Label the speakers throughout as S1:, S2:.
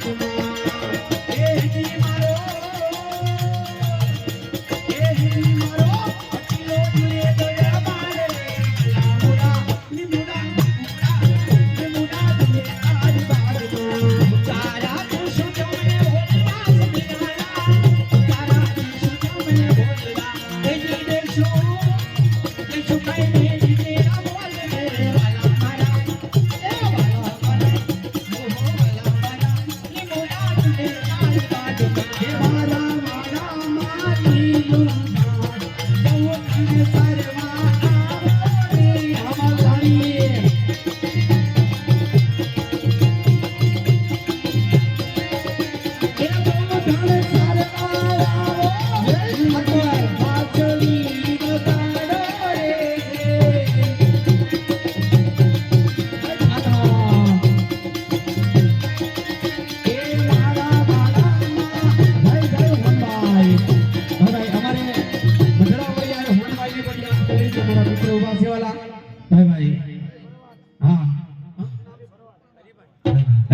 S1: Thank you.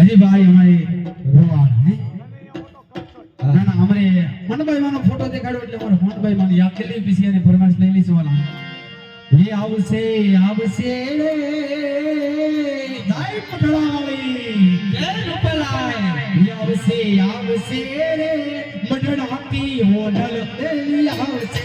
S1: હજી ભાઈ અમારે રોવા હે? ના ના અમારે મનભાઈ માનો ફોટો દેખાડ્યો એટલે અમારે મનભાઈ માની યાદ કરી પછી એને લઈ લઈશું વાલા એ આવશે આવશે રે દાઈ પટળાવાળી જય રૂપલાય એ આવશે આવશે રે મઢડાતી હોનલ એ આવશે.